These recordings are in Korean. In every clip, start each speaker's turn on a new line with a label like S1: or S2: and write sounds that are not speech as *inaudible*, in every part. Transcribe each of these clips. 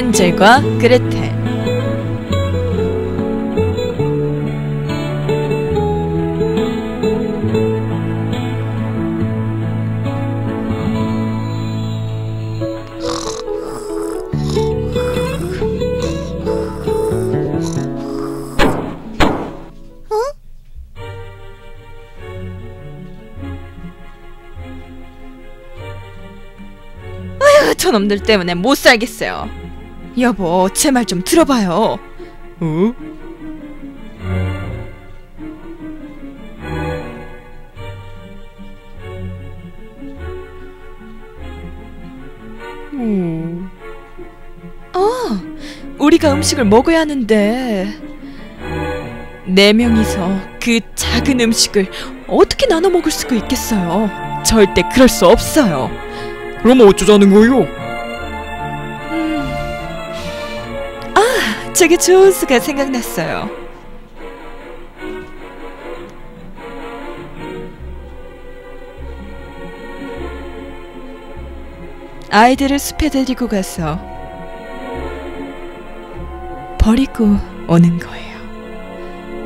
S1: 헨젤과 그레텔. 저놈들 때문에 못 살겠어요 여보 제 말 좀 들어봐요
S2: 어?
S1: 음. 아, 우리가 음식을 먹어야 하는데 네 명이서 그 작은 음식을 어떻게 나눠 먹을 수가 있겠어요? 절대 그럴 수 없어요.
S2: 그럼 어쩌자는 거요?
S1: 아, 되게 좋은 수가 생각났어요. 아이들을 숲에 데리고 가서 버리고 오는 거예요.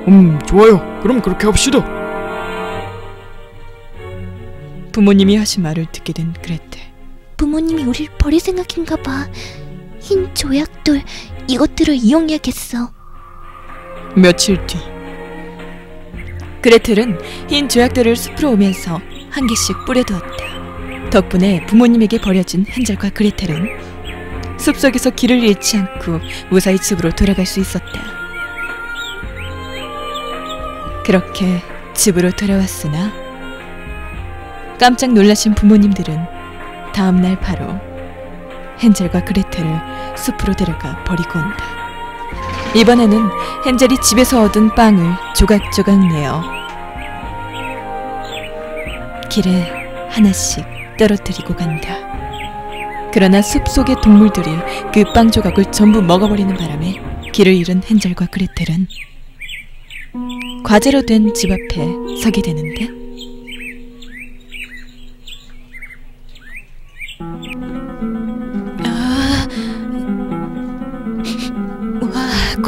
S2: 음, 좋아요. 그럼 그렇게 합시다.
S1: 부모님이 하신 말을 듣게 된 그레텔.
S3: 부모님이 우릴 버릴 생각인가 봐. 흰 조약돌 이것들을 이용해야겠어.
S1: 며칠 뒤 그레텔은 흰 조약들을 숲으로 오면서 한 개씩 뿌려두었다. 덕분에 부모님에게 버려진 헨젤과 그레텔은 숲속에서 길을 잃지 않고 무사히 집으로 돌아갈 수 있었다. 그렇게 집으로 돌아왔으나 깜짝 놀라신 부모님들은 다음날 바로 헨젤과 그레텔을 숲으로 데려가 버리고 온다. 이번에는 헨젤이 집에서 얻은 빵을 조각조각 내어 길에 하나씩 떨어뜨리고 간다. 그러나 숲속의 동물들이 그 빵 조각을 전부 먹어버리는 바람에 길을 잃은 헨젤과 그레텔은 과제로 된 집 앞에 서게 되는데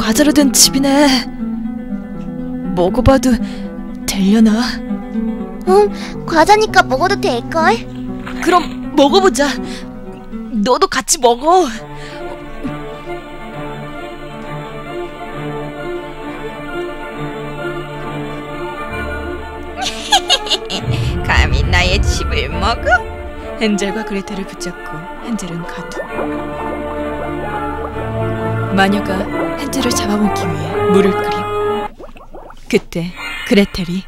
S1: 과자로 된 집이네. 먹어봐도 되려나?
S3: 응, 과자니까 먹어도 될걸?
S1: 그럼 먹어보자. 너도 같이 먹어. *laughs* 감히 나의 집을 먹어? 헨젤과 그레텔을 붙잡고 헨젤은 가두. 마녀가 헨젤을 잡아먹기 위해 물을 끓임. 그때 그레텔이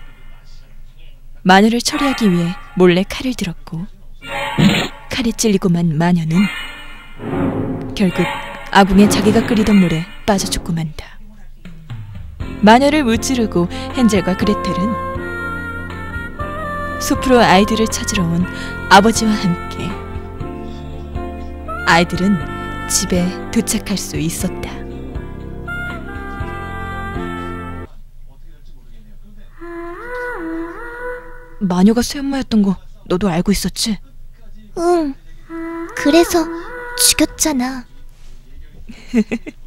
S1: 마녀를 처리하기 위해 몰래 칼을 들었고 칼에 찔리고만 마녀는 결국 아궁에 자기가 끓이던 물에 빠져 죽고 만다. 마녀를 무찌르고 헨젤과 그레텔은 숲으로 아이들을 찾으러 온 아버지와 함께 아이들은 집에 도착할 수 있었다. 마녀가 새엄마였던 거 너도 알고 있었지?
S3: 응. 그래서 죽였잖아. *laughs*